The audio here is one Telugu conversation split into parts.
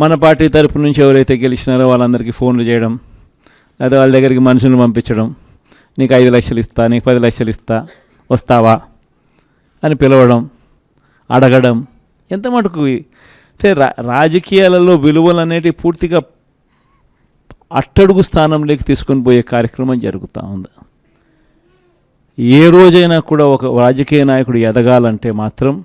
మన పార్టీ తరపు నుంచి ఎవరైతే గెలిచినారో వాళ్ళందరికీ ఫోన్లు చేయడం లేదా వాళ్ళ దగ్గరికి మనుషులను పంపించడం నీకు ఐదు లక్షలు ఇస్తా నీకు పది లక్షలు ఇస్తా వస్తావా అని పిలవడం అడగడం ఎంత మటుకు అంటే రా రాజకీయాలలో విలువలు అనేటివి పూర్తిగా అట్టడుగు స్థానంలోకి తీసుకొని పోయే కార్యక్రమం జరుగుతూ ఉంది. ఏ రోజైనా కూడా ఒక రాజకీయ నాయకుడు ఎదగాలంటే మాత్రం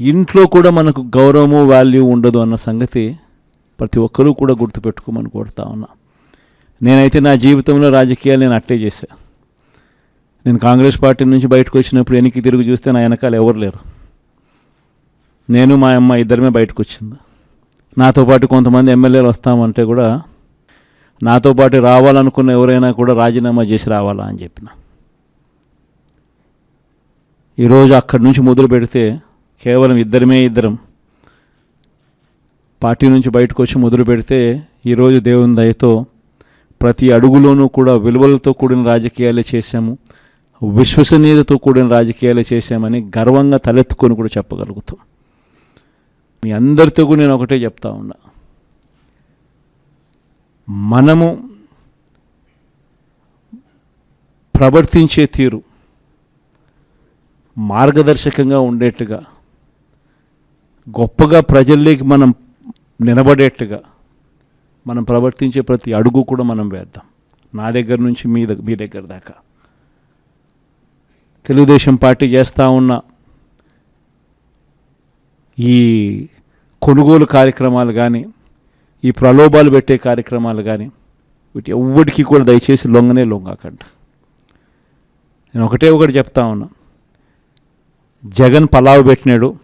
ఇంట్లో కూడా మనకు గౌరవము వాల్యూ ఉండదు అన్న సంగతి ప్రతి ఒక్కరూ కూడా గుర్తుపెట్టుకోమని కోరుతా ఉన్నా. నేనైతే నా జీవితంలో రాజకీయాలు నేను అట్టే చేశా. నేను కాంగ్రెస్ పార్టీ నుంచి బయటకు వచ్చినప్పుడు వెనక్కి తిరిగి చూస్తే నా వెనకాల ఎవరు లేరు. నేను మా అమ్మ ఇద్దరమే బయటకు వచ్చింది. నాతో పాటు కొంతమంది ఎమ్మెల్యేలు వస్తామంటే కూడా నాతో పాటు రావాలనుకున్న ఎవరైనా కూడా రాజీనామా చేసి రావాలా అని చెప్పిన. ఈరోజు అక్కడి నుంచి మొదలు పెడితే కేవలం ఇద్దరమే ఇద్దరం. పార్టీ నుంచి బయటకు వచ్చి మొదలు పెడితే ఈరోజు దేవుని దయతో ప్రతి అడుగులోనూ కూడా విలువలతో కూడిన రాజకీయాలే చేశాము విశ్వసనీయతతో కూడిన రాజకీయాలే చేశామని గర్వంగా తలెత్తుకొని కూడా చెప్పగలుగుతాం. మీ అందరితో కూడా నేను ఒకటే చెప్తా ఉన్నా. మనము ప్రవర్తించే తీరు మార్గదర్శకంగా ఉండేట్టుగా గొప్పగా ప్రజల్లోకి మనం నిలబడేట్టుగా మనం ప్రవర్తించే ప్రతి అడుగు కూడా మనం వేద్దాం. నా దగ్గర నుంచి మీ దగ్గర మీ దగ్గర దాకా. తెలుగుదేశం పార్టీ చేస్తూ ఉన్న ఈ కొనుగోలు కార్యక్రమాలు కానీ ఈ ప్రలోభాలు పెట్టే కార్యక్రమాలు కానీ వీటి ఎవ్వటికీ కూడా దయచేసి లొంగనే లొంగాకండి. నేను ఒకటే ఒకటి చెప్తా ఉన్నా. జగన్ పలావ్ పెట్టినాడు.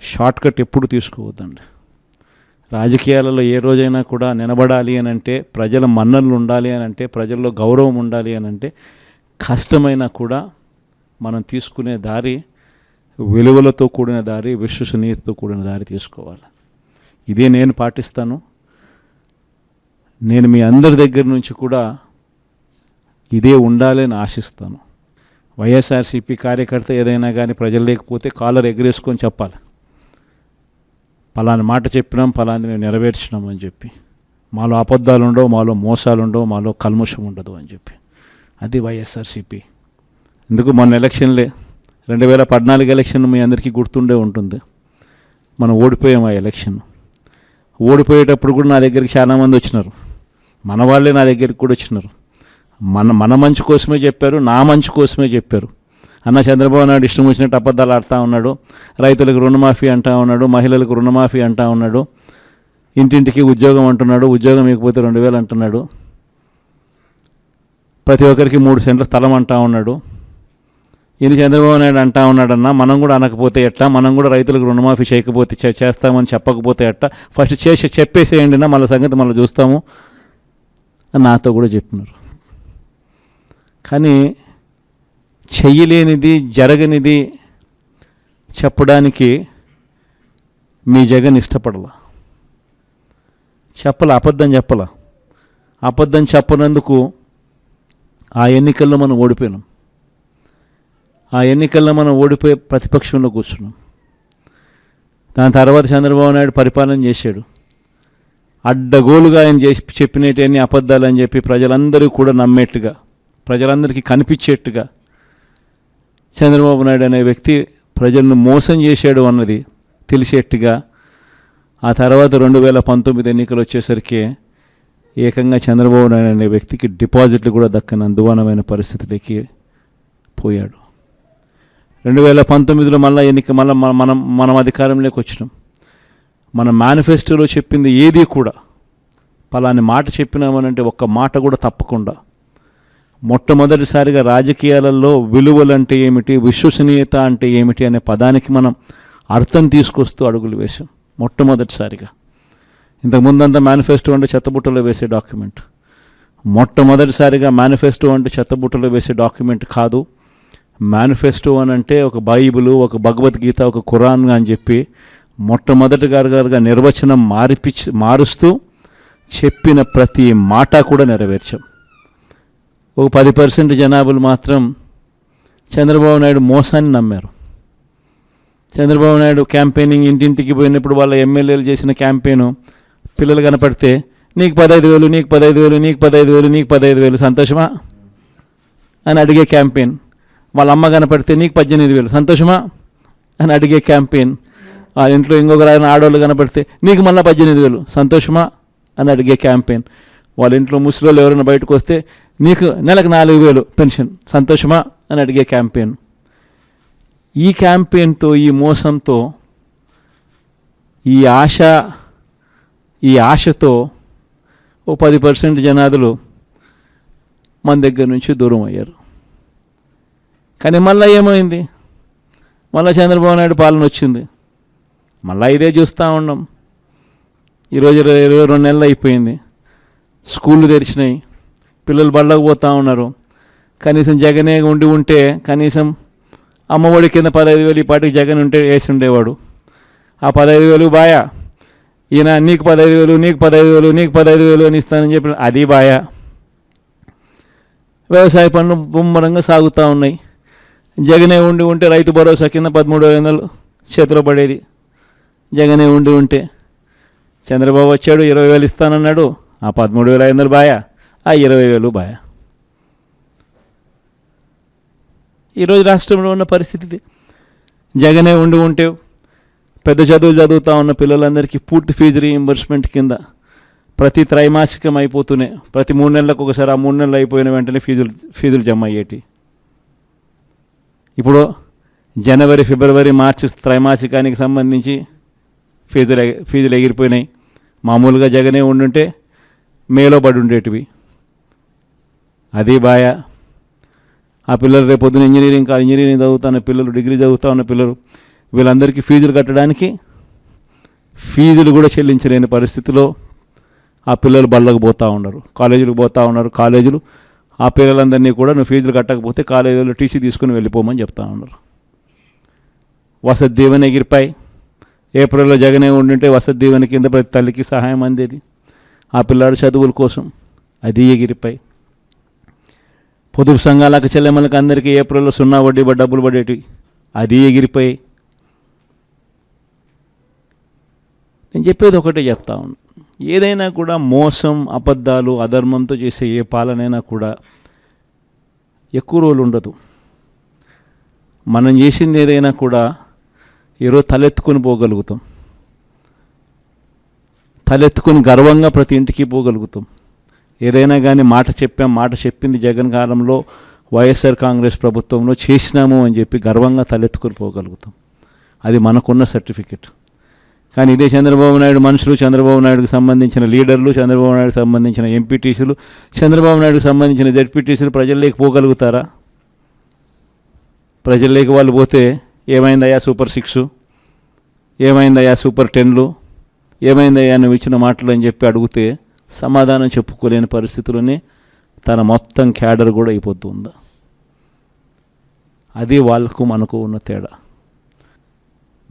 షార్ట్కట్ ఎప్పుడు తీసుకోవద్దండి. రాజకీయాలలో ఏ రోజైనా కూడా నిలబడాలి అని అంటే ప్రజల మన్ననలు ఉండాలి అని అంటే ప్రజల్లో గౌరవం ఉండాలి అని అంటే కష్టమైనా కూడా మనం తీసుకునే దారి విలువలతో కూడిన దారి విశ్వసనీయతతో కూడిన దారి తీసుకోవాలి. ఇదే నేను పాటిస్తాను. నేను మీ అందరి దగ్గర నుంచి కూడా ఇదే ఉండాలని ఆశిస్తాను. వైఎస్ఆర్సీపీ కార్యకర్త ఏదైనా కానీ ప్రజలు లేకపోతే కాలర్ ఎగరేసుకొని చెప్పాలి. పలాని మాట చెప్పినాం పలాని మేము నెరవేర్చినాం అని చెప్పి. మాలో అబద్ధాలు ఉండవు మాలో మోసాలు ఉండవు మాలో కల్ముషం ఉండదు అని చెప్పి. అది వైఎస్ఆర్సీపీ. ఎందుకు మొన్న ఎలక్షన్లే రెండు వేల పద్నాలుగు ఎలక్షన్ మీ అందరికీ గుర్తుండే ఉంటుంది. మనం ఓడిపోయాం ఆ ఎలక్షన్. ఓడిపోయేటప్పుడు కూడా నా దగ్గరికి చాలామంది వచ్చినారు. మన వాళ్ళే నా దగ్గరికి కూడా వచ్చినారు. మన మన మంచి కోసమే చెప్పారు నా మంచి కోసమే చెప్పారు. అన్న చంద్రబాబు నాయుడు ఇష్టం వచ్చినట్టు అబద్ధాలు ఆడుతూ ఉన్నాడు. రైతులకు రుణమాఫీ అంటా ఉన్నాడు. మహిళలకు రుణమాఫీ అంటా ఉన్నాడు. ఇంటింటికి ఉద్యోగం అంటున్నాడు. ఉద్యోగం ఇకపోతే రెండు వేలు అంటున్నాడు. ప్రతి ఒక్కరికి మూడు సెంట్ల స్థలం అంటా ఉన్నాడు. ఈయన చంద్రబాబు నాయుడు అంటా ఉన్నాడన్నా మనం కూడా అనకపోతే ఎట్టా? మనం కూడా రైతులకు రుణమాఫీ చేయకపోతే చే- చేస్తామని చెప్పకపోతే ఎట్టా? ఫస్ట్ చేసి చెప్పేసేయండి నా మళ్ళీ సంగతి మళ్ళీ చూస్తాము. అని నాతో కూడా చెప్పినారు. కానీ చెయ్యలేనిది జరగనిది చెప్పడానికి మీ జగన్ ఇష్టపడల. చెప్పల అబద్ధం చెప్పల. అబద్ధం చెప్పనందుకు ఆ ఎన్నికల్లో మనం ఓడిపోయినాం. ఆ ఎన్నికల్లో మనం ఓడిపోయి ప్రతిపక్షంలో కూర్చున్నాం. దాని తర్వాత చంద్రబాబు నాయుడు పరిపాలన చేశాడు. అడ్డగోలుగా ఆయన చేసి చెప్పినటన్ని అబద్ధాలు అని చెప్పి ప్రజలందరూ కూడా నమ్మేట్టుగా ప్రజలందరికీ కనిపించేట్టుగా చంద్రబాబు నాయుడు అనే వ్యక్తి ప్రజలను మోసం చేశాడు అన్నది తెలిసేట్టుగా ఆ తర్వాత రెండు వేల పంతొమ్మిది ఎన్నికలు వచ్చేసరికి ఏకంగా చంద్రబాబు నాయుడు అనే వ్యక్తికి డిపాజిట్లు కూడా దక్కని అందువానమైన పరిస్థితులకి పోయాడు. రెండు వేల పంతొమ్మిదిలో మళ్ళీ ఎన్నిక మళ్ళీ మనం మనం అధికారంలోకి వచ్చినాం. మన మేనిఫెస్టోలో చెప్పింది ఏది కూడా పలాని మాట చెప్పినామనంటే ఒక్క మాట కూడా తప్పకుండా మొట్టమొదటిసారిగా రాజకీయాలలో విలువలు అంటే ఏమిటి విశ్వసనీయత అంటే ఏమిటి అనే పదానికి మనం అర్థం తీసుకొస్తూ అడుగులు వేశాం మొట్టమొదటిసారిగా. ఇంతకుముందంతా మేనిఫెస్టో అంటే చెత్తబుట్టలో వేసే డాక్యుమెంట్. మొట్టమొదటిసారిగా మేనిఫెస్టో అంటే చెత్తబుట్టలో వేసే డాక్యుమెంట్ కాదు. మేనిఫెస్టో అని అంటే ఒక బైబిల్ ఒక భగవద్గీత ఒక ఖురాన్ అని చెప్పి మొట్టమొదటిగా గారుగా నిర్వచనం మారిపి మారుస్తూ చెప్పిన ప్రతి మాట కూడా నెరవేర్చాం. ఒక పది పర్సెంట్ జనాభాలు మాత్రం చంద్రబాబు నాయుడు మోసాన్ని నమ్మారు. చంద్రబాబు నాయుడు క్యాంపెయినింగ్ ఇంటింటికి పోయినప్పుడు వాళ్ళ ఎమ్మెల్యేలు చేసిన క్యాంపెయిన్ పిల్లలు కనపడితే నీకు పదహైదు వేలు నీకు పదహైదు వేలు నీకు పదహైదు వేలు నీకు పదహైదు వేలు సంతోషమా? అని అడిగే క్యాంపెయిన్. వాళ్ళ అమ్మ కనపడితే నీకు పద్దెనిమిది వేలు సంతోషమా? అని అడిగే క్యాంపెయిన్. ఆ ఇంట్లో ఇంకొకరు ఆయన ఆడవాళ్ళు కనపడితే నీకు మళ్ళీ పద్దెనిమిది వేలు సంతోషమా? అని అడిగే క్యాంపెయిన్. వాళ్ళ ఇంట్లో ముసలిలో ఎవరైనా బయటకు వస్తే నీకు నెలకు నాలుగు వేలు పెన్షన్ సంతోషమా? అని అడిగే క్యాంపెయిన్. ఈ క్యాంపెయిన్తో ఈ మోసంతో ఈ ఆశ ఈ ఆశతో ఓ పది పర్సెంట్ జనాదులు మన దగ్గర నుంచి దూరం అయ్యారు. కానీ మళ్ళీ ఏమైంది? మళ్ళీ చంద్రబాబు నాయుడు పాలన వచ్చింది. మళ్ళీ ఇదే చూస్తూ ఉన్నాం. ఈరోజు ఇరవై ఇరవై రెండు నెలలు అయిపోయింది. స్కూళ్ళు తెరిచినాయి. పిల్లలు బళ్ళకు పోతూ ఉన్నారు. కనీసం జగనే ఉండి ఉంటే కనీసం అమ్మఒడి కింద పదహైదు వేలు ఈ పాటికి జగన్ ఉంటే వేసి ఉండేవాడు. ఆ పదహైదు వేలు బాయా. ఈయన నీకు పదహైదు వేలు నీకు పదహైదు వేలు నీకు పదహైదు వేలు అని ఇస్తానని చెప్పి అది బాయా. వ్యవసాయ పనులు ముమ్మరంగా సాగుతూ ఉన్నాయి. జగనే ఉండి ఉంటే రైతు భరోసా కింద పదమూడు వందలు చేతిలో పడేది. జగనే ఉండి ఉంటే. చంద్రబాబు వచ్చాడు ఇరవై వేలు ఇస్తానన్నాడు. ఆ పదమూడు వేల ఐదు వందలు బాయా? ఆ ఇరవై వేలు బాయా? ఈరోజు రాష్ట్రంలో ఉన్న పరిస్థితి జగనే ఉండి ఉంటే పెద్ద చదువులు చదువుతూ ఉన్న పిల్లలందరికీ పూర్తి ఫీజు రీఎంబర్స్మెంట్ కింద ప్రతి త్రైమాసికం అయిపోతూనే ప్రతి మూడు నెలలకు ఒకసారి ఆ మూడు నెలలు అయిపోయిన వెంటనే ఫీజులు ఫీజులు జమ అయ్యేటి. ఇప్పుడు జనవరి ఫిబ్రవరి మార్చి త్రైమాసికానికి సంబంధించి ఫీజులు ఫీజులు ఎగిరిపోయినాయి. మామూలుగా జగనే ఉండుంటే మేలో పడి ఉండేటివి. అది బాయ. ఆ పిల్లలు రేపు పొద్దున ఇంజనీరింగ్ ఇంజనీరింగ్ చదువుతున్న పిల్లలు డిగ్రీ చదువుతా ఉన్న పిల్లలు వీళ్ళందరికీ ఫీజులు కట్టడానికి ఫీజులు కూడా చెల్లించలేని పరిస్థితిలో ఆ పిల్లలు బళ్ళకు పోతూ ఉన్నారు. కాలేజీలకు పోతూ ఉన్నారు. కాలేజీలు ఆ పిల్లలందరినీ కూడా నువ్వు ఫీజులు కట్టకపోతే కాలేజీలో టీసీ తీసుకుని వెళ్ళిపోమని చెప్తా ఉన్నారు. వసతి దీవెన ఎగిరిపాయి. ఏప్రిల్లో జగనే ఉండింటే వసతి దీవెన కింద ప్రతి తల్లికి సహాయం అందేది. ఆ పిల్లాడు చదువుల కోసం. అది ఎగిరిపాయి. పొదుపు సంఘాలకు చెల్లెమ్మలకు అందరికీ ఏప్రిల్లో సున్నా వడ్డీ డబ్బులు పడేటివి. అది ఎగిరిపోయి. నేను చెప్పేది ఒకటే చెప్తా ఉన్నాను ఏదైనా కూడా మోసం అబద్ధాలు అధర్మంతో చేసే ఏ పాలనైనా కూడా ఎక్కువ రోజులు ఉండదు. మనం చేసింది ఏదైనా కూడా ఈరోజు తలెత్తుకొని పోగలుగుతాం. తలెత్తుకొని గర్వంగా ప్రతి ఇంటికి పోగలుగుతాం. ఏదైనా కానీ మాట చెప్పాం మాట చెప్పింది జగన్ కాలంలో వైఎస్ఆర్ కాంగ్రెస్ ప్రభుత్వంలో చేసినాము అని చెప్పి గర్వంగా తలెత్తుకొని పోగలుగుతాం. అది మనకున్న సర్టిఫికెట్. కానీ ఇదే చంద్రబాబు నాయుడు మనుషులు చంద్రబాబు నాయుడుకు సంబంధించిన లీడర్లు చంద్రబాబు నాయుడుకు సంబంధించిన ఎంపీటీసీలు చంద్రబాబు నాయుడుకు సంబంధించిన జెడ్పీటీసీలు ప్రజల్లోకి పోగలుగుతారా? ప్రజల్లోకి వాళ్ళు పోతే ఏమైందయ్యా సూపర్ సిక్స్? ఏమైందయ్యా సూపర్ టెన్లు? ఏమైందయ్యా నువ్వు ఇచ్చిన మాటలు అని చెప్పి అడిగితే సమాధానం చెప్పుకోలేని పరిస్థితుల్లోనే తన మొత్తం క్యాడర్ కూడా అయిపోతుంది. అది వాళ్ళకు మనకు ఉన్న తేడా.